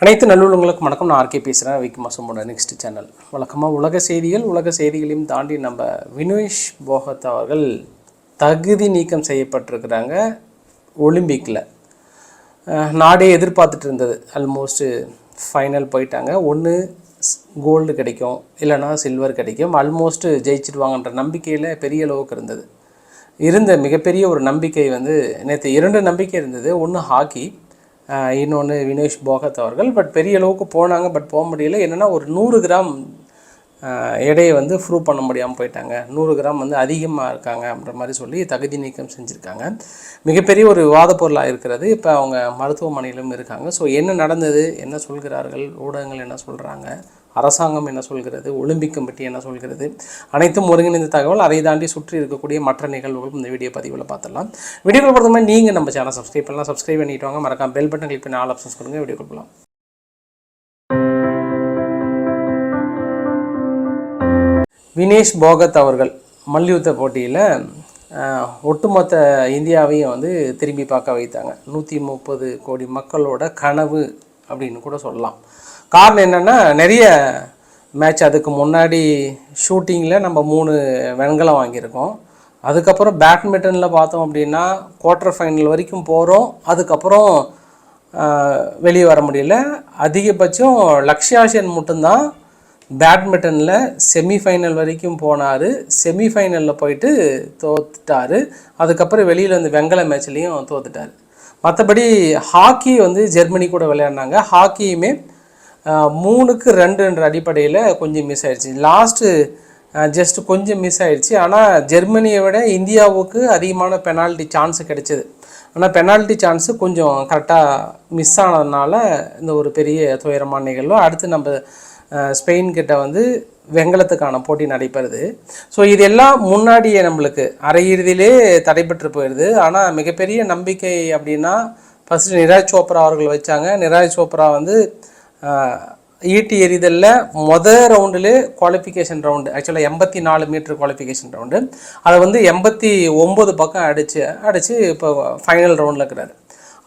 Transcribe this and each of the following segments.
அனைத்து நல்லுள்ளங்களுக்கும் வணக்கம். நான் ஆர்கே பேசுகிறேன் விக்மாசமோட நெக்ஸ்ட் சேனல். வழக்கமாக உலக செய்திகள் உலக செய்திகளையும் தாண்டி நம்ம வினேஷ் போகத் அவர்கள் தகுதி நீக்கம் செய்யப்பட்டிருக்கிறாங்க ஒலிம்பிக்கில் நாடே எதிர்பார்த்துட்டு இருந்தது. ஆல்மோஸ்ட்டு ஃபைனல் போயிட்டாங்க. ஒன்று கோல்டு கிடைக்கும். இல்லைனா சில்வர் கிடைக்கும். ஆல்மோஸ்ட்டு ஜெயிச்சிடுவாங்கன்ற நம்பிக்கையில் பெரிய அளவுக்கு இருந்தது. இருந்த மிகப்பெரிய ஒரு நம்பிக்கை வந்து நேற்று இரண்டு நம்பிக்கை இருந்தது. ஒன்று ஹாக்கி இன்னொன்று வினேஷ் போகத் அவர்கள். பட் பெரிய அளவுக்கு போனாங்க பட் போக முடியல. என்னென்னா ஒரு நூறு கிராம் எடையை வந்து ப்ரூவ் பண்ண முடியாமல் போயிட்டாங்க. நூறு கிராம் வந்து அதிகமாக இருக்காங்க அப்படின்ற மாதிரி சொல்லி தகுதி நீக்கம் செஞ்சுருக்காங்க. மிகப்பெரிய ஒரு விவாத பொருளாக இருக்கிறது. இப்போ அவங்க மருத்துவமனையிலும் இருக்காங்க. ஸோ என்ன நடந்தது? என்ன சொல்கிறார்கள்? ஊடகங்கள் என்ன சொல்கிறாங்க அரசாங்கம் என்ன சொல்கிறது ஒலிம்பிக் கமிட்டி என்ன சொல்கிறது அனைத்தும் ஒருங்கிணைந்த தகவல் அதை தாண்டி சுற்றி இருக்கக்கூடிய மற்ற நிகழ்வுகளும் இந்த வீடியோ பதிவில் பார்த்துடலாம். வீடியோ பொறுத்த மாதிரி நீங்கள் நம்ம சேனல் சப்ஸ்கிரைப் பண்ணலாம். சப்ஸ்கிரைப் பண்ணிட்டு வாங்க. மறக்காம பெல் பட்டன் கிளிக் பண்ணி ஆல் ஆப்ஷன்ஸ் கொடுங்க. வீடியோ கொடுக்கலாம் வினேஷ் போகத் அவர்கள் மல்யுத்த போட்டியில் ஒட்டுமொத்த இந்தியாவையும் வந்து திரும்பி பார்க்க வைத்தாங்க. நூற்றி முப்பது கோடி மக்களோட கனவு அப்படின்னு கூட சொல்லலாம். காரணம் என்னென்னா நிறைய மேட்ச் அதுக்கு முன்னாடி ஷூட்டிங்கில் நம்ம மூணு வெண்கலம் வாங்கியிருக்கோம். அதுக்கப்புறம் பேட்மிண்டனில் பார்த்தோம் அப்படின்னா குவார்ட்டர் ஃபைனல் வரைக்கும் போகிறோம் அதுக்கப்புறம் வெளியே வர முடியல. அதிகபட்சம் லக்ஷ்யா மட்டும்தான் பேட்மிண்டனில் செமிஃபைனல் வரைக்கும் போனார். செமிஃபைனலில் போயிட்டு தோத்துட்டாரு. அதுக்கப்புறம் வெளியில் வந்து வெங்கல மேட்ச்லேயும் தோத்துட்டார். மற்றபடி ஹாக்கி வந்து ஜெர்மனி கூட விளையாடினாங்க. ஹாக்கியுமே மூணுக்கு ரெண்டுன்ற அடிப்படையில் கொஞ்சம் மிஸ் ஆயிடுச்சு. லாஸ்ட்டு ஜஸ்ட் கொஞ்சம் மிஸ் ஆயிடுச்சு. ஆனால் ஜெர்மனியை விட இந்தியாவுக்கு அதிகமான பெனால்ட்டி சான்ஸ் கிடைச்சிது. ஆனால் பெனால்ட்டி சான்ஸு கொஞ்சம் கரெக்டாக மிஸ் ஆனதுனால இந்த ஒரு பெரிய துயரமான நிகழ்வு. அடுத்து நம்ம ஸ்பெயின்கிட்ட வந்து வெங்கலத்துக்கான போட்டி நடைபெறுது. ஸோ இதெல்லாம் முன்னாடியே நம்மளுக்கு அரையிறுதியிலே தடைபெற்று போயிடுது ஆனால் மிகப்பெரிய நம்பிக்கை அப்படின்னா ஃபஸ்ட்டு நிராஜ் சோப்ரா அவர்கள் வச்சாங்க. நிராஜ் சோப்ரா வந்து ஈட்டி எறிதலில். மொதல் ரவுண்டிலே குவாலிஃபிகேஷன் ரவுண்டு ஆக்சுவலாக எண்பத்தி நாலு மீட்டர் குவாலிஃபிகேஷன் ரவுண்டு அதை வந்து எண்பத்தி ஒம்பது பக்கம் அடித்து அடித்து இப்போ ஃபைனல் ரவுண்டில் இருக்கிறாரு.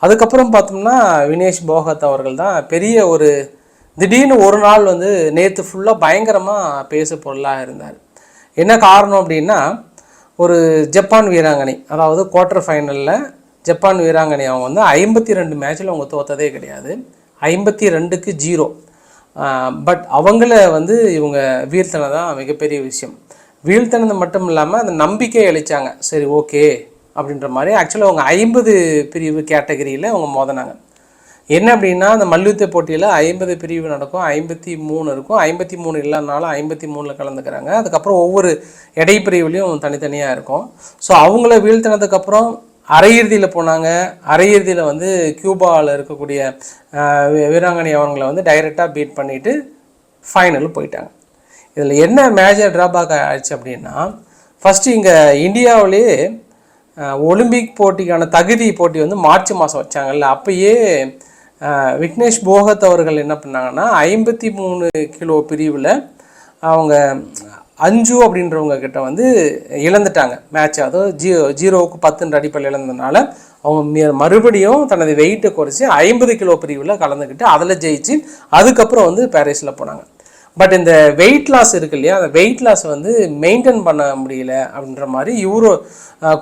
அதுக்கப்புறம் பார்த்தோம்னா வினேஷ் போகத் அவர்கள் தான் பெரிய ஒரு திடீர்னு ஒரு நாள் வந்து நேற்று ஃபுல்லாக பயங்கரமாக பேச பொருளாக இருந்தார். என்ன காரணம் அப்படின்னா ஒரு ஜப்பான் வீராங்கனை அதாவது குவார்ட்டர் ஃபைனலில் ஜப்பான் வீராங்கனை அவங்க வந்து ஐம்பத்தி ரெண்டு மேட்ச்சில் அவங்க தோத்ததே கிடையாது. ஐம்பத்தி ரெண்டுக்கு ஜீரோ. பட் அவங்கள வந்து இவங்க வீழ்த்தினது தான் மிகப்பெரிய விஷயம். வீழ்த்தினது மட்டும் இல்லாமல் அந்த நம்பிக்கை அளித்தாங்க சரி ஓகே அப்படின்ற மாதிரி. ஆக்சுவலாக அவங்க ஐம்பது பிரிவு கேட்டகரியில் அவங்க மோதினாங்க. என்ன அப்படின்னா அந்த மல்யுத்த போட்டியில் ஐம்பது பிரிவு நடக்கும் ஐம்பத்தி மூணு இருக்கும். ஐம்பத்தி மூணு இல்லைனாலும் ஐம்பத்தி மூணில் கலந்துக்கிறாங்க. அதுக்கப்புறம் ஒவ்வொரு எடை பிரிவுலையும் தனித்தனியாக இருக்கும். ஸோ அவங்கள வீழ்த்தினதுக்கப்புறம் அரையிறுதியில் போனாங்க. அரையிறுதியில் வந்து கியூபாவில் இருக்கக்கூடிய வீராங்கனை அவங்களை வந்து டைரெக்டாக பீட் பண்ணிவிட்டு ஃபைனல் போயிட்டாங்க. இதில் என்ன மேஜர் ட்ராபேக் ஆயிடுச்சு அப்படின்னா ஃபஸ்ட்டு இங்கே இந்தியாவிலேயே ஒலிம்பிக் போட்டிக்கான தகுதி போட்டி வந்து மார்ச் மாதம் வச்சாங்கல்ல அப்பயே விக்னேஷ் போகத் அவர்கள் என்ன பண்ணாங்கன்னா ஐம்பத்தி மூணு கிலோ பிரிவில் அவங்க அஞ்சு அப்படின்றவங்க கிட்ட வந்து இழந்துட்டாங்க மேட்ச் அதாவது ஜீரோ ஜீரோவுக்கு பத்துன்ற அடிப்படையில் இழந்ததுனால அவங்க மறுபடியும் தனது வெயிட்டை குறைச்சி ஐம்பது கிலோ பிரிவில் கலந்துக்கிட்டு அதில் ஜெயிச்சு அதுக்கப்புறம் வந்து பாரிஸில் போனாங்க. பட் இந்த வெயிட் லாஸ் இருக்கு இல்லையா? அந்த வெயிட் லாஸ் வந்து மெயின்டைன் பண்ண முடியல அப்படின்ற மாதிரி இவரு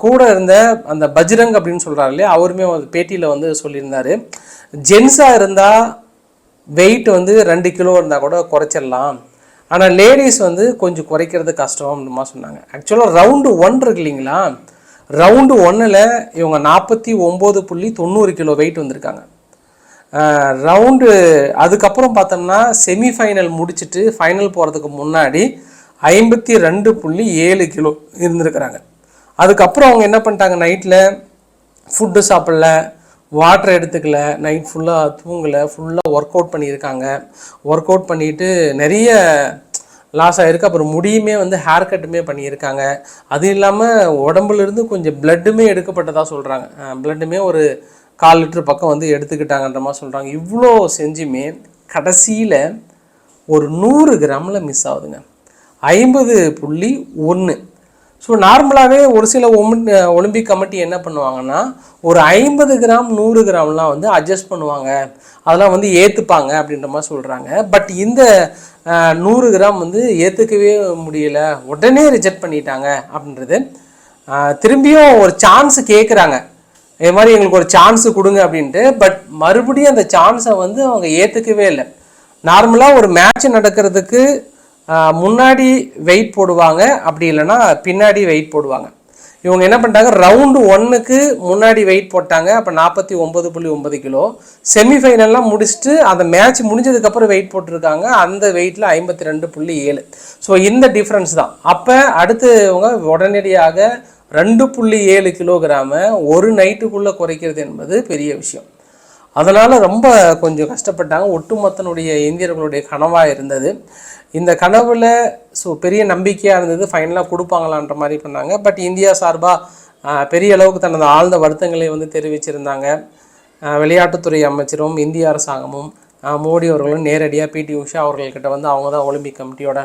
கூட இருந்த அந்த பஜ்ரங் அப்படின்னு சொல்கிறாரு இல்லையா? அவருமே பேட்டியில் வந்து சொல்லியிருந்தார் ஜென்ஸாக இருந்தால் வெயிட் வந்து ரெண்டு கிலோ இருந்தால் கூட குறைச்சிடலாம். ஆனால் லேடிஸ் வந்து கொஞ்சம் குறைக்கிறது கஷ்டம் அப்படிமா சொன்னாங்க ஆக்சுவலாக ரவுண்டு ஒன் இருக்கு இல்லைங்களா? ரவுண்டு ஒன்னில் இவங்க நாற்பத்தி ஒம்பது புள்ளி தொண்ணூறு கிலோ வெயிட் வந்திருக்காங்க. ரவுண்டு அதுக்கப்புறம் பார்த்தோம்னா செமிஃபைனல் முடிச்சுட்டு ஃபைனல் போகிறதுக்கு முன்னாடி ஐம்பத்தி ரெண்டு புள்ளி ஏழு கிலோ இருந்திருக்கிறாங்க. அதுக்கப்புறம் அவங்க என்ன பண்ணிட்டாங்க நைட்டில் ஃபுட்டு சாப்பிடல வாட்டர் எடுத்துக்கல நைட் ஃபுல்லாக தூங்கலை ஃபுல்லாக ஒர்க் அவுட் பண்ணியிருக்காங்க. ஒர்க் அவுட் பண்ணிட்டு நிறைய லாஸ் ஆகிருக்கு அப்புறம் முடியுமே வந்து ஹேர் கட்டுமே பண்ணியிருக்காங்க. அது இல்லாமல் உடம்புலேருந்து கொஞ்சம் பிளட்டுமே எடுக்கப்பட்டதாக சொல்கிறாங்க பிளட்டுமே ஒரு கால் லிட்டர் பக்கம் வந்து எடுத்துக்கிட்டாங்கன்ற மாதிரி சொல்கிறாங்க இவ்வளோ செஞ்சுமே கடைசியில் ஒரு நூறு கிராமில் மிஸ் ஆகுதுங்க. ஐம்பது புள்ளி ஒன்று ஸோ நார்மலாகவே ஒரு சில ஒமி- ஒலிம்பிக் கமிட்டி என்ன பண்ணுவாங்கன்னா ஒரு ஐம்பது கிராம் நூறு கிராம்லாம் வந்து அட்ஜஸ்ட் பண்ணுவாங்க. அதெல்லாம் வந்து ஏற்றுப்பாங்க அப்படின்ற மாதிரி சொல்கிறாங்க பட் இந்த நூறு கிராம் வந்து ஏற்றுக்கவே முடியல. உடனே ரிஜெக்ட் பண்ணிட்டாங்க அப்படின்றது. திரும்பியும் ஒரு சான்ஸ் கேட்குறாங்க இது மாதிரி எங்களுக்கு ஒரு சான்ஸ் கொடுங்க அப்படின்ட்டு. பட் மறுபடியும் அந்த சான்ஸை வந்து அவங்க ஏற்றுக்கவே இல்லை. நார்மலாக ஒரு மேட்ச் நடக்கிறதுக்கு முன்னாடி வெயிட் போடுவாங்க அப்படி இல்லைன்னா பின்னாடி வெயிட் போடுவாங்க. இவங்க என்ன பண்ணிட்டாங்க ரவுண்டு ஒன்றுக்கு முன்னாடி வெயிட் போட்டாங்க அப்போ நாற்பத்தி ஒம்பது புள்ளி ஒன்பது கிலோ. செமிஃபைனல்லாம் முடிச்சுட்டு அந்த மேட்ச் முடிஞ்சதுக்கப்புறம் வெயிட் போட்டிருக்காங்க அந்த வெயிட்டில் ஐம்பத்தி ரெண்டு புள்ளி ஏழு. ஸோ இந்த டிஃப்ரென்ஸ் தான். அப்போ அடுத்து இவங்க உடனடியாக ரெண்டு புள்ளி ஏழு கிலோகிராமை ஒரு நைட்டுக்குள்ளே குறைக்கிறது என்பது பெரிய விஷயம். அதனால் ரொம்ப கொஞ்சம் கஷ்டப்பட்டாங்க. ஒட்டுமொத்தனுடைய இந்தியர்களுடைய கனவாக இருந்தது. இந்த கனவில் ஸோ பெரிய நம்பிக்கையாக இருந்தது. ஃபைனலாக கொடுப்பாங்களான்ற மாதிரி பண்ணாங்க. பட் இந்தியா சார்பாக பெரிய அளவுக்கு தனது ஆழ்ந்த வருத்தங்களை வந்து தெரிவிச்சிருந்தாங்க. விளையாட்டுத்துறை அமைச்சரும் இந்திய அரசாங்கமும். மோடி அவர்களும் நேரடியாக பிடி உஷா அவர்கள்கிட்ட வந்து அவங்க தான் ஒலிம்பிக் கமிட்டியோட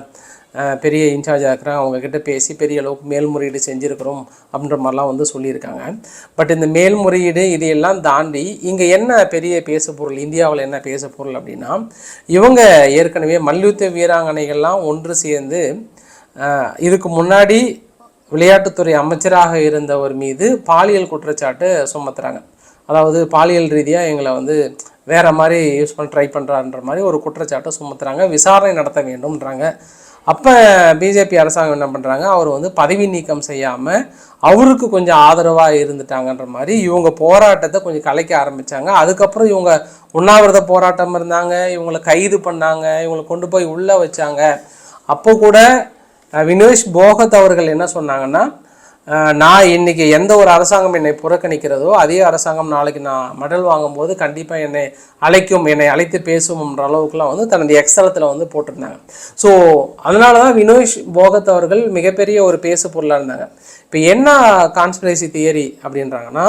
பெரிய இன்சார்ஜாக இருக்கிறாங்க. அவங்கக்கிட்ட பேசி பெரிய அளவுக்கு மேல்முறையீடு செஞ்சுருக்கிறோம் அப்படின்ற மாதிரிலாம் வந்து சொல்லியிருக்காங்க. பட் இந்த மேல்முறையீடு இதையெல்லாம் தாண்டி இங்கே என்ன பெரிய பேசு பொருள் இந்தியாவில் என்ன பேச பொருள் அப்படின்னா இவங்க ஏற்கனவே மல்யுத்த வீராங்கனைகள்லாம் ஒன்று சேர்ந்து இதுக்கு முன்னாடி விளையாட்டுத்துறை அமைச்சராக இருந்தவர் மீது பாலியல் குற்றச்சாட்டு சுமத்துறாங்க. அதாவது பாலியல் ரீதியாக எங்களை வந்து வேறு மாதிரி யூஸ் பண்ண ட்ரை பண்ணுறான்ற மாதிரி ஒரு குற்றச்சாட்டை சுமத்துறாங்க. விசாரணை நடத்த வேண்டும்ன்றாங்க. அப்போ பிஜேபி அரசாங்கம் என்ன பண்ணுறாங்க அவர் வந்து பதவி நீக்கம் செய்யாமல் அவருக்கு கொஞ்சம் ஆதரவாக இருந்துட்டாங்கன்ற மாதிரி இவங்க போராட்டத்தை கொஞ்சம் கலைக்க ஆரம்பித்தாங்க அதுக்கப்புறம் இவங்க உண்ணாவிரத போராட்டம் இருந்தாங்க இவங்களை கைது பண்ணாங்க இவங்களை கொண்டு போய் உள்ளே வச்சாங்க. அப்போ கூட வினேஷ் போகத் அவர்கள் என்ன சொன்னாங்கன்னா நான் இன்னைக்கு எந்த ஒரு அரசாங்கம் என்னை புறக்கணிக்கிறதோ அதே அரசாங்கம் நாளைக்கு நான் மெடல் வாங்கும்போது கண்டிப்பாக என்னை அழைக்கும் என்னை அழைத்து பேசும்ன்ற அளவுக்குலாம் வந்து தனது எக்ஸலத்தில் வந்து போட்டிருந்தாங்க. ஸோ அதனால தான் வினோஷ் போகத் அவர்கள் மிகப்பெரிய ஒரு பேசு பொருளாக இருந்தாங்க. இப்போ என்ன கான்ஸ்பிரசி தியரி அப்படின்றாங்கன்னா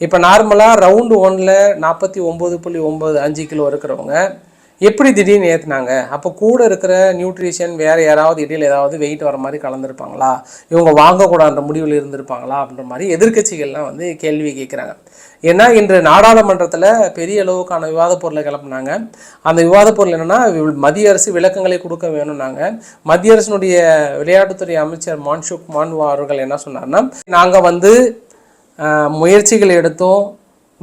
இப்போ நார்மலாக ரவுண்டு ஒன்னில் நாற்பத்தி ஒம்பது புள்ளி ஒம்பது அஞ்சு கிலோ இருக்கிறவங்க எப்படி திடீர்னு ஏற்றுனாங்க அப்போ கூட இருக்கிற நியூட்ரிஷன் வேறு யாராவது இடையில் ஏதாவது வெயிட் வர மாதிரி கலந்துருப்பாங்களா? இவங்க வாங்கக்கூடாதுன்ற முடிவில் இருந்திருப்பாங்களா? அப்படின்ற மாதிரி எதிர்க்கட்சிகள்லாம் வந்து கேள்வி கேட்குறாங்க ஏன்னா இன்று நாடாளுமன்றத்தில் பெரிய அளவுக்கான விவாத பொருளை கிளப்புனாங்க. அந்த விவாத பொருள் என்னென்னா மத்திய அரசு விளக்கங்களை கொடுக்க வேணும்னாங்க. மத்திய அரசினுடைய விளையாட்டுத்துறை அமைச்சர் மான்சுக் மான்வா அவர்கள் என்ன சொன்னார்னா நாங்கள் வந்து முயற்சிகள் எடுத்தோம்.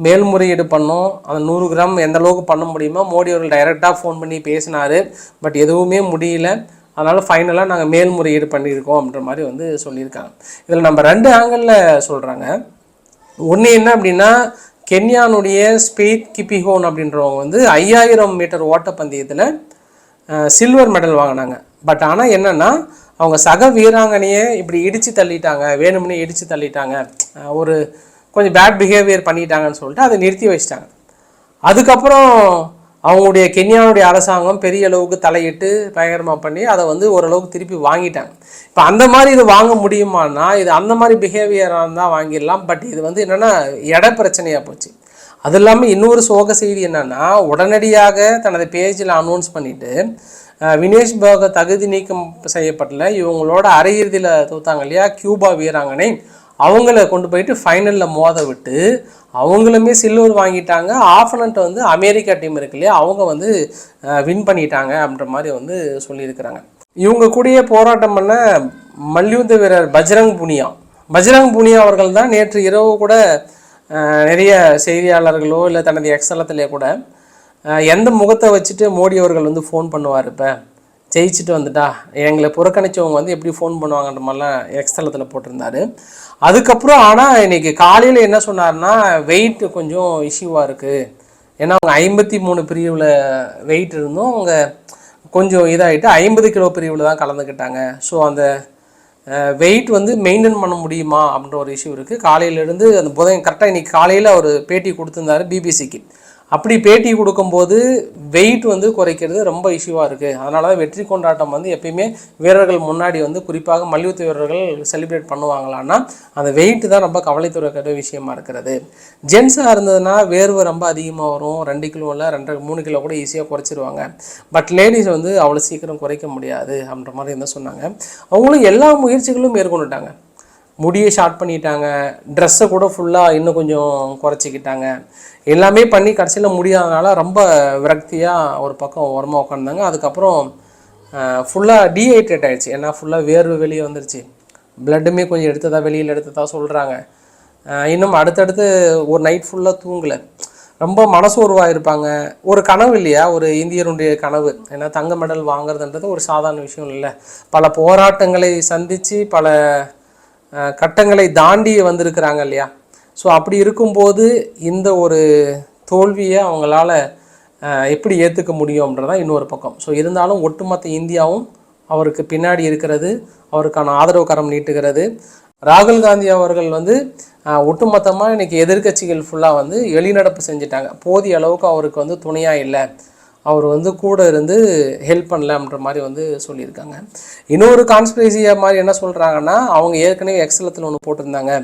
மேல்முறையீடு பண்ணோம். அந்த நூறு கிராம் எந்த அளவுக்கு பண்ண முடியுமோ மோடி அவர்கள் டைரெக்டாக ஃபோன் பண்ணி பேசினார். பட் எதுவுமே முடியல. அதனால் ஃபைனலாக நாங்கள் மேல்முறையீடு பண்ணியிருக்கோம் அப்படின்ற மாதிரி வந்து சொல்லியிருக்காங்க. இதில் நம்ம ரெண்டு ஆங்கிளில் சொல்கிறாங்க ஒன்று என்ன அப்படின்னா கென்யானுடைய ஸ்பீட் கிப்பிஹோன் அப்படின்றவங்க வந்து ஐயாயிரம் மீட்டர் ஓட்டப்பந்தயத்தில் சில்வர் மெடல் வாங்கினாங்க. பட் ஆனால் என்னென்னா அவங்க சக வீராங்கனையே இப்படி இடித்து தள்ளிட்டாங்க. வேணும்னே இடித்து தள்ளிட்டாங்க. ஒரு கொஞ்சம் பேட் பிஹேவியர் பண்ணிட்டாங்கன்னு சொல்லிட்டு அதை நிறுத்தி வச்சிட்டாங்க. அதுக்கப்புறம் அவங்களுடைய கென்யாவுடைய அரசாங்கம் பெரிய அளவுக்கு தலையிட்டு பயங்கரமாக பண்ணி அதை வந்து ஓரளவுக்கு திருப்பி வாங்கிட்டாங்க. இப்போ அந்த மாதிரி இது வாங்க முடியுமான்னா இது அந்த மாதிரி பிஹேவியராக இருந்தால் வாங்கிடலாம். பட் இது வந்து என்னென்னா இட பிரச்சனையாக போச்சு. அது இல்லாமல் இன்னொரு சோக செய்தி என்னென்னா உடனடியாக தனது பேஜில் அனௌன்ஸ் பண்ணிவிட்டு வினேஷ் போக தகுதி நீக்கம் செய்யப்படல. இவங்களோட அரையிறுதியில் தோத்தாங்க இல்லையா? கியூபா வீராங்கனை. அவங்கள கொண்டு போயிட்டு ஃபைனலில் மோத விட்டு அவங்களுமே சில்வர் வாங்கிட்டாங்க. ஆஃபனண்ட் வந்து அமெரிக்கா டீம் இருக்கு இல்லையா? அவங்க வந்து வின் பண்ணிட்டாங்க அப்படின்ற மாதிரி வந்து சொல்லியிருக்கிறாங்க. இவங்க கூடயே போராட்டம் பண்ண மல்யுத்த வீரர் பஜ்ரங் புனியா. பஜ்ரங் புனியா அவர்கள் தான் நேற்று இரவு கூட நிறைய செய்தியாளர்களோ இல்லை தனது எக்ஸலத்திலே கூட எந்த முகத்தை வச்சுட்டு மோடி அவர்கள் வந்து ஃபோன் பண்ணுவார் இப்போ? ஜெயிச்சுட்டு வந்துட்டா? எங்களை புறக்கணித்தவங்க வந்து எப்படி ஃபோன் பண்ணுவாங்கன்ற மாதிரிலாம் எக்ஸ்தலத்தில் போட்டிருந்தாரு. அதுக்கப்புறம் ஆனால் இன்னைக்கு காலையில் என்ன சொன்னார்னா வெயிட் கொஞ்சம் இஷ்யூவாக இருக்குது ஏன்னா அவங்க ஐம்பத்தி மூணு பிரிவில் வெயிட் இருந்தும் அவங்க கொஞ்சம் இதாகிட்டு ஐம்பது கிலோ பிரிவில் தான் கலந்துக்கிட்டாங்க. ஸோ அந்த வெயிட் வந்து மெயின்டைன் பண்ண முடியுமா அப்படின்ற ஒரு இஷ்யூ இருக்குது காலையிலேருந்து அந்த புதன் கரெக்டாக இன்றைக்கி காலையில் அவர் பேட்டி கொடுத்துருந்தாரு பிபிசிக்கு அப்படி பேட்டி கொடுக்கும்போது வெயிட் வந்து குறைக்கிறது ரொம்ப இஷ்யூவாக இருக்குது அதனால தான் வெற்றி கொண்டாட்டம் வந்து எப்பயுமே வீரர்கள் முன்னாடி வந்து குறிப்பாக மல்யுத்த வீரர்கள் செலிப்ரேட் பண்ணுவாங்களான்னா அந்த வெயிட் தான் ரொம்ப கவலைத்துறக்கிற விஷயமா இருக்கிறது. ஜென்ஸாக இருந்ததுன்னா வேர்வை ரொம்ப அதிகமாக வரும். ரெண்டு கிலோவில் ரெண்டு மூணு கிலோ கூட ஈஸியாக குறைச்சிருவாங்க. பட் லேடிஸ் வந்து அவ்வளோ சீக்கிரம் குறைக்க முடியாது அப்படின்ற மாதிரி என்ன சொன்னாங்க. அவங்களும் எல்லா முயற்சிகளும் மேற்கொண்டுட்டாங்க. முடியை ஷார்ட் பண்ணிட்டாங்க. ட்ரெஸ்ஸை கூட ஃபுல்லாக இன்னும் கொஞ்சம் குறைச்சிக்கிட்டாங்க. எல்லாமே பண்ணி கடைசியில் முடியாதனால ரொம்ப விரக்தியாக ஒரு பக்கம் ஓரமாக உட்காந்தாங்க அதுக்கப்புறம் ஃபுல்லாக டீஹைட்ரேட் ஆகிடுச்சு ஏன்னா ஃபுல்லாக வேர்வை வெளியே வந்துருச்சு. பிளட்டுமே கொஞ்சம் எடுத்ததா வெளியில் எடுத்ததா சொல்கிறாங்க இன்னும் அடுத்தடுத்து ஒரு நைட் ஃபுல்லாக தூங்கலை. ரொம்ப மனசோர்வாக இருப்பாங்க ஒரு கனவு இல்லையா? ஒரு இந்தியருடைய கனவு. ஏன்னா தங்க மெடல் வாங்குறதுன்றது ஒரு சாதாரண விஷயம் இல்லை. பல போராட்டங்களை சந்தித்து பல கட்டங்களை தாண்டி வந்திருக்கிறாங்க இல்லையா? ஸோ அப்படி இருக்கும்போது இந்த ஒரு தோல்வியை அவங்களால எப்படி ஏற்றுக்க முடியும்ன்றதான் இன்னொரு பக்கம். ஸோ இருந்தாலும் ஒட்டுமொத்த இந்தியாவும் அவருக்கு பின்னாடி இருக்கிறது அவருக்கான ஆதரவு கரம் நீட்டுகிறது. ராகுல் காந்தி அவர்கள் வந்து ஒட்டுமொத்தமாக இன்னைக்கு எதிர்க்கட்சிகள் ஃபுல்லாக வந்து வெளிநடப்பு செஞ்சிட்டாங்க. போதிய அளவுக்கு அவருக்கு வந்து துணையாக இல்லை. அவர் வந்து கூட இருந்து ஹெல்ப் பண்ணலன்ற மாதிரி வந்து சொல்லியிருக்காங்க. இன்னொரு கான்ஸ்பிரசியை மாதிரி என்ன சொல்கிறாங்கன்னா அவங்க ஏற்கனவே எக்ஸலத்தில் ஒன்று போட்டிருந்தாங்க.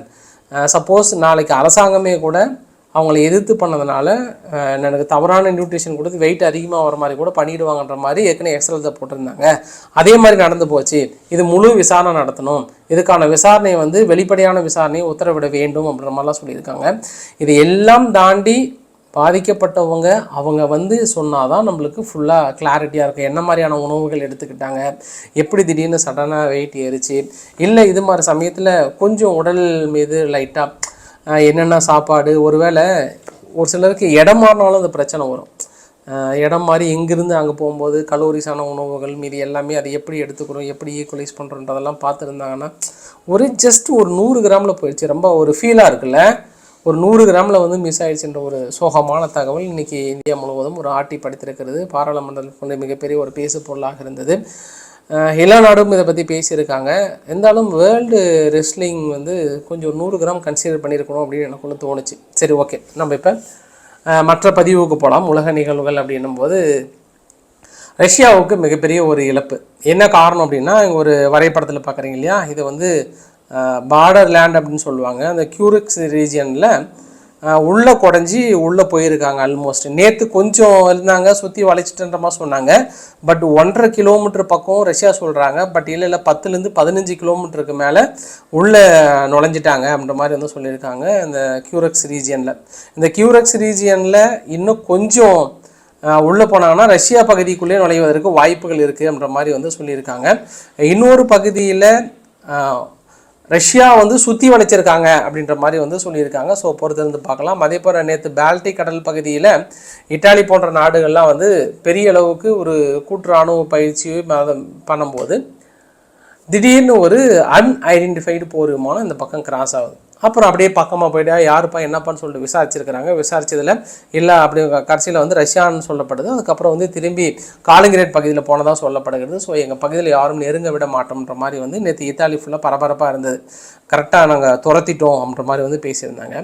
சப்போஸ் நாளைக்கு அரசாங்கமே கூட அவங்களை எதிர்த்து பண்ணதுனால எனக்கு தவறான நியூட்ரிஷன் கொடுத்து வெயிட் அதிகமாக வர மாதிரி கூட பண்ணிடுவாங்கன்ற மாதிரி ஏற்கனவே எக்ஸலத்தை போட்டிருந்தாங்க. அதே மாதிரி நடந்து போச்சு. இது முழு விசாரணை நடத்தணும். இதுக்கான விசாரணையை வந்து வெளிப்படையான விசாரணையை உத்தரவிட வேண்டும் அப்படின்ற மாதிரிலாம் சொல்லியிருக்காங்க. இது எல்லாம் தாண்டி பாதிக்கப்பட்டவங்க அவங்க வந்து சொன்னால் தான் நம்மளுக்கு ஃபுல்லாக கிளாரிட்டியாக இருக்கும். என்ன மாதிரியான உணவுகள் எடுத்துக்கிட்டாங்க? எப்படி திடீர்னு சடனாக வெயிட் ஏறிச்சு? இல்லை இது மாதிரி சமயத்தில் கொஞ்சம் உடல் மீது லைட்டாக என்னென்ன சாப்பாடு? ஒருவேளை ஒரு சிலருக்கு இடம் மாறினாலும் அந்த பிரச்சனை வரும். இடம் மாதிரி எங்கேருந்து அங்கே போகும்போது கலோரிஸான உணவுகள் மீதி எல்லாமே அதை எப்படி எடுத்துக்கிறோம் எப்படி ஈக்குவலைஸ் பண்ணுறோன்றதெல்லாம் பார்த்துருந்தாங்கன்னா ஒரு ஜஸ்ட் ஒரு நூறு கிராமில் போயிடுச்சு. ரொம்ப ஒரு ஃபீலாக இருக்குல்ல? ஒரு நூறு கிராமில் வந்து மிஸ் ஆயிடுச்சுன்ற ஒரு சோகமான தகவல் இன்றைக்கி இந்தியா முழுவதும் ஒரு ஆட்டி படுத்திருக்கிறது. பாராளுமன்றத்தில் கொண்டு மிகப்பெரிய ஒரு பேசு பொருளாக இருந்தது. எல்லா நாடும் இதை பற்றி பேசியிருக்காங்க. இருந்தாலும் வேர்ல்டு ரெஸ்லிங் வந்து கொஞ்சம் நூறு கிராம் கன்சிடர் பண்ணியிருக்கணும் அப்படின்னு எனக்கு ஒன்று தோணுச்சு. சரி ஓகே நம்ம இப்போ மற்ற பதிவுக்கு போகலாம் உலக நிகழ்வுகள் அப்படின்னும் போது ரஷ்யாவுக்கு மிகப்பெரிய ஒரு இழப்பு. என்ன காரணம் அப்படின்னா ஒரு வரைபடத்தில் பார்க்குறீங்க இல்லையா? இது வந்து பார்டர் லேண்ட் அப்படின்னு சொல்லுவாங்க. அந்த கியூரிக்ஸ் ரீஜியனில் உள்ளே குடஞ்சி உள்ளே போயிருக்காங்க ஆல்மோஸ்ட் நேற்று கொஞ்சம் இருந்தாங்க சுற்றி வளைச்சிட்டுன்ற மாதிரி சொன்னாங்க. பட் ஒன்றரை கிலோமீட்டர் பக்கம் ரஷ்யா சொல்கிறாங்க பட் இல்லை இல்லை பத்துலேருந்து பதினஞ்சு கிலோமீட்டருக்கு மேலே உள்ளே நுழைஞ்சிட்டாங்க அப்படின்ற மாதிரி வந்து சொல்லியிருக்காங்க இந்த கியூரக்ஸ் ரீஜியனில் இந்த கியூரக்ஸ் ரீஜியனில் இன்னும் கொஞ்சம் உள்ளே போனாங்கன்னா ரஷ்யா பகுதிக்குள்ளே நுழைவதற்கு வாய்ப்புகள் இருக்குது அப்படின்ற மாதிரி வந்து சொல்லியிருக்காங்க. இன்னொரு பகுதியில் ரஷ்யா வந்து சுற்றி வளைச்சிருக்காங்க அப்படின்ற மாதிரி வந்து சொல்லியிருக்காங்க. ஸோ பொறுத்திருந்து பார்க்கலாம். அதே போல் நேற்று பால்டிக் கடல் பகுதியில் இட்டாலி போன்ற நாடுகள்லாம் வந்து பெரிய அளவுக்கு ஒரு கூட்டு ராணுவ பயிற்சி பண்ணும்போது திடீர்னு ஒரு அன்ஐடென்டிஃபைடு போர் விமானம் இந்த பக்கம் கிராஸ் ஆகுது. அப்புறம் அப்படியே பக்கமாக போயிட்டா யாருப்பா என்னப்பான்னு சொல்லிட்டு விசாரிச்சிருக்கிறாங்க. விசாரிச்சதில் இல்லை அப்படி கடைசியில் வந்து ரஷ்யான்னு சொல்லப்படுது. அதுக்கப்புறம் வந்து திரும்பி காலிங்கிரேட் பகுதியில் போனதாக சொல்லப்படுகிறது. ஸோ எங்கள் பகுதியில் யாரும் நெருங்க விட மாட்டோம்ன்ற மாதிரி வந்து நேற்று இத்தாலி ஃபுல்லாக பரபரப்பாக இருந்தது. கரெக்டாக நாங்கள் துரத்திட்டோம் அப்படின்ற மாதிரி வந்து பேசியிருந்தாங்க.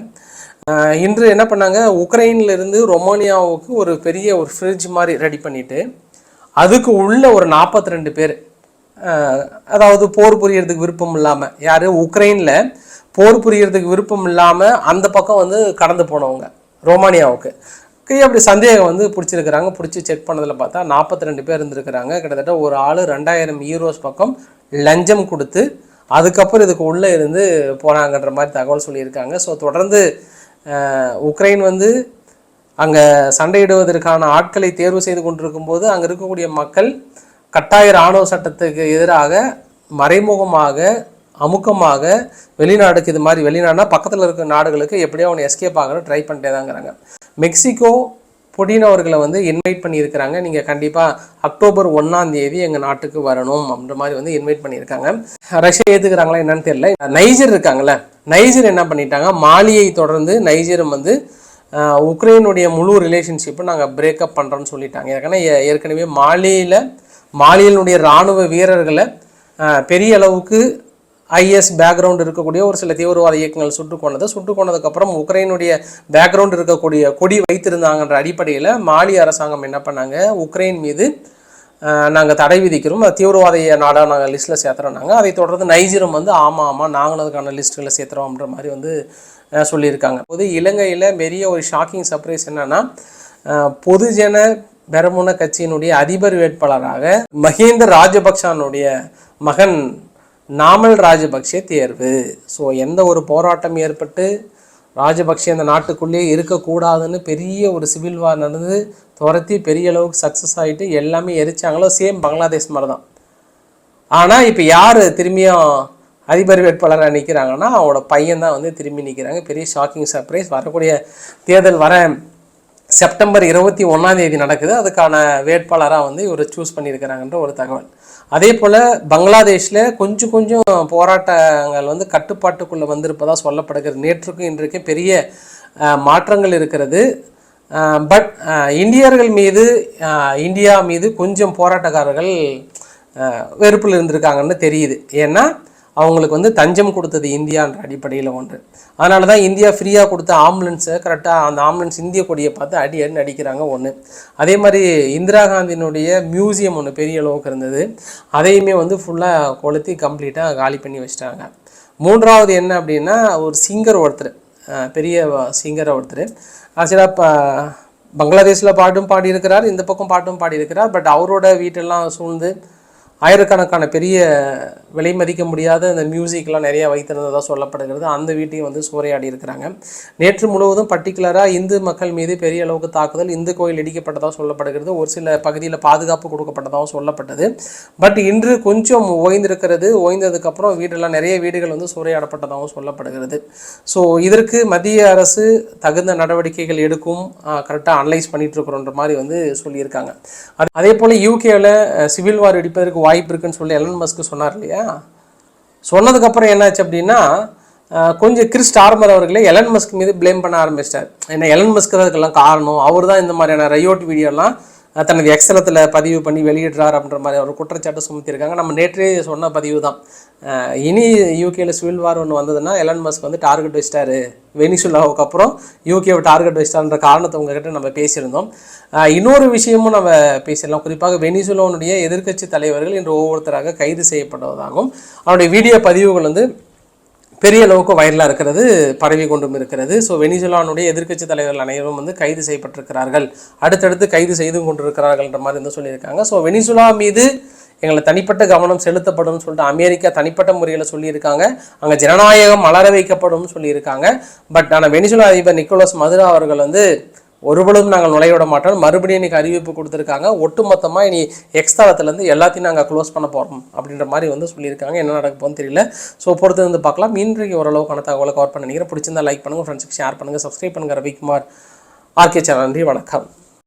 இன்று என்ன பண்ணாங்க? உக்ரைன்லேருந்து ரொமானியாவுக்கு ஒரு பெரிய ஒரு ஃப்ரிட்ஜ் மாதிரி ரெடி பண்ணிவிட்டு அதுக்கு உள்ள ஒரு 42 ரெண்டு பேர் அதாவது போர் புரியறதுக்கு விருப்பம் இல்லாமல் யார்? உக்ரைனில் போர் புரியறதுக்கு விருப்பம் இல்லாமல் அந்த பக்கம் வந்து கடந்து போனவங்க ரோமானியாவுக்கு. கை அப்படி சந்தேகம் வந்து பிடிச்சிருக்கிறாங்க. பிடிச்சி செக் பண்ணதில் பார்த்தா 42 ரெண்டு பேர் இருந்திருக்கிறாங்க. கிட்டத்தட்ட ஒரு ஆள் ரெண்டாயிரம் ஈரோஸ் பக்கம் லஞ்சம் கொடுத்து அதுக்கப்புறம் இதுக்கு உள்ளே இருந்து போனாங்கன்ற மாதிரி தகவல் சொல்லியிருக்காங்க. ஸோ தொடர்ந்து உக்ரைன் வந்து அங்கே சண்டையிடுவதற்கான ஆட்களை தேர்வு செய்து கொண்டிருக்கும் போது அங்கே இருக்கக்கூடிய மக்கள் கட்டாய இராணுவ சட்டத்துக்கு எதிராக மறைமுகமாக அமுக்கமாக வெளிநாடுக்கு இது மாதிரி வெளிநாடுனா பக்கத்தில் இருக்கிற நாடுகளுக்கு எப்படியோ அவனை எஸ்கேப் ஆகணும் ட்ரை பண்ணிட்டே தாங்கிறாங்க மெக்சிகோ புடின் அவர்களை வந்து இன்வைட் பண்ணியிருக்கிறாங்க. நீங்கள் கண்டிப்பாக அக்டோபர் ஒன்றாம் தேதி எங்கள் நாட்டுக்கு வரணும் அப்படின்ற மாதிரி வந்து இன்வைட் பண்ணியிருக்காங்க. ரஷ்யா ஏற்றுக்கிறாங்களா என்னன்னு தெரியல. நைஜர் இருக்காங்கல்ல நைஜர் என்ன பண்ணிட்டாங்க? மாலியை தொடர்ந்து நைஜரும் வந்து உக்ரைனுடைய முழு ரிலேஷன்ஷிப்பை நாங்கள் பிரேக்கப் பண்ணுறோன்னு சொல்லிட்டாங்க. ஏற்கனவே ஏற்கனவே மாலியில் மாலியினுடைய இராணுவ வீரர்களை பெரிய அளவுக்கு ஐஎஸ் பேக்ரவுண்ட் இருக்கக்கூடிய ஒரு சில தீவிரவாத இயக்கங்கள் சுட்டு கொண்டது. சுட்டு கொண்டதுக்கப்புறம் உக்ரைனுடைய பேக்ரவுண்ட் இருக்கக்கூடிய கொடி வைத்திருந்தாங்கன்ற அடிப்படையில் மாலி அரசாங்கம் என்ன பண்ணாங்க? உக்ரைன் மீது நாங்கள் தடை விதிக்கிறோம். அது தீவிரவாத நாடாக நாங்கள் லிஸ்ட்டில் சேர்த்துறோம்னாங்க. அதை தொடர்ந்து நைஜீரம் வந்து ஆமாம் ஆமாம் நாங்களும் அதுக்கான லிஸ்ட்டுகளை சேர்த்துறோம்ன்ற மாதிரி வந்து சொல்லியிருக்காங்க. பொது இலங்கையில் பெரிய ஒரு ஷாக்கிங் சர்ப்ரைஸ் என்னென்னா பொதுஜன பெரமுன கட்சியினுடைய அதிபர் வேட்பாளராக மஹிந்த ராஜபக்சானுடைய மகன் நாமல் ராஜபக்சே தேர்வு. ஸோ எந்த ஒரு போராட்டம் ஏற்பட்டு ராஜபக்சே அந்த நாட்டுக்குள்ளேயே இருக்கக்கூடாதுன்னு பெரிய ஒரு சிவில் வார் நடந்து துரத்தி பெரிய அளவுக்கு சக்ஸஸ் ஆகிட்டு எல்லாமே எரிச்சாங்களோ சேம் பங்களாதேஷ் மாதிரி தான் ஆனால் இப்போ யார் திரும்பியும் அதிபர் வேட்பாளராக நிற்கிறாங்கன்னா அவனோட பையன் தான் வந்து திரும்பி நிற்கிறாங்க பெரிய ஷாக்கிங் சர்ப்ரைஸ் வரக்கூடிய தேர்தல் வர செப்டம்பர் இருபத்தி ஒன்றாம் தேதி நடக்குது. அதுக்கான வேட்பாளராக வந்து இவர் சூஸ் பண்ணியிருக்கிறாங்கன்ற ஒரு தகவல். அதே போல் பங்களாதேஷில் கொஞ்சம் கொஞ்சம் போராட்டங்கள் வந்து கட்டுப்பாட்டுக்குள்ளே வந்திருப்பதாக சொல்லப்படுகிறது. நேற்றுக்கும் இன்றைக்கும் பெரிய மாற்றங்கள் இருக்கிறது. பட் இந்தியர்கள் மீது இந்தியா மீது கொஞ்சம் போராட்டக்காரர்கள் வெறுப்பில் இருந்திருக்காங்கன்னு தெரியுது. ஏன்னா அவங்களுக்கு வந்து தஞ்சம் கொடுத்தது இந்தியான்ற அடிப்படையில் ஒன்று. அதனால தான் இந்தியா ஃப்ரீயாக கொடுத்த ஆம்புலன்ஸை கரெக்டாக அந்த ஆம்புலன்ஸ் இந்திய கொடியை பார்த்து அடி அடின்னு அடிக்கிறாங்க ஒன்று அதே மாதிரி இந்திரா காந்தியினுடைய மியூசியம் ஒன்று பெரிய அளவுக்கு இருந்தது. அதையுமே வந்து ஃபுல்லாக கொளுத்தி கம்ப்ளீட்டாக காலி பண்ணி வச்சிட்டாங்க. மூன்றாவது என்ன அப்படின்னா ஒரு சிங்கர் ஒருத்தர் பெரிய சிங்கர் ஒருத்தர். ஆக்சுவலாக இப்போ பங்களாதேஷில் பாட்டும் பாடியிருக்கிறார் இந்த பக்கம் பாட்டும் பாடியிருக்கிறார் பட் அவரோட வீட்டெல்லாம் சூழ்ந்து ஆயிரக்கணக்கான பெரிய விலை மதிக்க முடியாத இந்த மியூசிக்லாம் நிறைய வைத்திருந்ததாக சொல்லப்படுகிறது. அந்த வீட்டையும் வந்து சூறையாடி இருக்கிறாங்க. நேற்று முழுவதும் பர்டிகுலராக இந்து மக்கள் மீது பெரிய அளவுக்கு தாக்குதல் இந்து கோயில் இடிக்கப்பட்டதாக சொல்லப்படுகிறது. ஒரு சில பகுதியில் பாதுகாப்பு கொடுக்கப்பட்டதாகவும் சொல்லப்பட்டது. பட் இன்று கொஞ்சம் ஓய்ந்திருக்கிறது. ஓய்ந்ததுக்கப்புறம் வீடெல்லாம் நிறைய வீடுகள் வந்து சூறையாடப்பட்டதாகவும் சொல்லப்படுகிறது. ஸோ இதற்கு மத்திய அரசு தகுந்த நடவடிக்கைகள் எடுக்கும் கரெக்டாக அனலைஸ் பண்ணிட்டு இருக்கிறோன்ற மாதிரி வந்து சொல்லியிருக்காங்க. அதே போல் யூகேவில் சிவில் வார் வெடிப்பதற்கு வாய்ப்பு இருக்குன்னு சொல்லி எலன் மஸ்க்கு சொன்னார் இல்லையா? சொன்னதுக்கப்புறம் என்னாச்சு அப்படின்னா கொஞ்சம் கிறிஸ் டார்மர் அவர்களே எலன் மஸ்க் மீது ப்ளேம் பண்ண ஆரம்பிச்சிட்டார். ஏன்னா எலன் மஸ்க் அதுக்கெல்லாம் காரணம். அவர் தான் இந்த மாதிரியான ரையோட் வீடியோலாம் தனது எக்ஸலத்தில் பதிவு பண்ணி வெளியிடுறார் அப்படின்ற மாதிரி ஒரு குற்றச்சாட்டு சுமத்தியிருக்காங்க. நம்ம நேற்றே சொன்ன பதிவு தான். இனி யூகேல சிவில் வார் ஒன்று வந்ததுன்னா எலன் மஸ்க் வந்து டார்கெட் வச்சிட்டாரு. வெனிசுலாவுக்கு அப்புறம் யூகேவை டார்கெட் வச்சிட்டார்ன்ற காரணத்தை உங்ககிட்ட நம்ம பேசியிருந்தோம். இன்னொரு விஷயமும் நம்ம பேசிடலாம். குறிப்பாக வெனிசுலாவுடைய எதிர்க்கட்சி தலைவர்கள் இன்று ஒவ்வொருத்தராக கைது செய்யப்படுவதாகவும் அவருடைய வீடியோ பதிவுகள் வந்து பெரிய அளவுக்கு வைரலாக இருக்கிறது பரவி கொண்டும் இருக்கிறது. ஸோ வெனிசுலானுடைய எதிர்க்கட்சி தலைவர்கள் அனைவரும் வந்து கைது செய்யப்பட்டிருக்கிறார்கள். அடுத்தடுத்து கைது செய்து கொண்டிருக்கிறார்கள்ன்ற மாதிரி வந்து சொல்லியிருக்காங்க. ஸோ வெனிசுலா மீது எங்களை தனிப்பட்ட கவனம் செலுத்தப்படும்னு சொல்லிட்டு அமெரிக்கா தனிப்பட்ட முறையில் சொல்லியிருக்காங்க. அங்கே ஜனநாயகம் மலர வைக்கப்படும்னு சொல்லியிருக்காங்க. பட் ஆனால் வெனிசுலா அதிபர் நிக்கோலஸ் மதுரா அவர்கள் வந்து ஒருபொழுதும் நாங்கள் நுழைய விட மாட்டோம். மறுபடியும் இன்னைக்கு அறிவிப்பு கொடுத்துருக்காங்க. ஒட்டுமொத்தமாக இனி எக்ஸ்தலத்துலேருந்து எல்லாத்தையும் நாங்கள் க்ளோஸ் பண்ண போகிறோம் அப்படின்ற மாதிரி வந்து சொல்லியிருக்காங்க. என்ன நடக்க போகணும்னு தெரியல. ஸோ பொறுத்து வந்து பார்க்கலாம். இன்றைக்கு ஓரளவுக்கான தகவலை கவர் பண்ண நினைக்கிறேன். பிடிச்சிருந்தா லைக் பண்ணுங்கள் ஃப்ரெண்ட்ஸுக்கு ஷேர் பண்ணுங்கள் சப்ஸ்கிரைப் பண்ணுங்கள் ரவிக்குமார் ஆர்கே சேனல். நன்றி. வணக்கம்.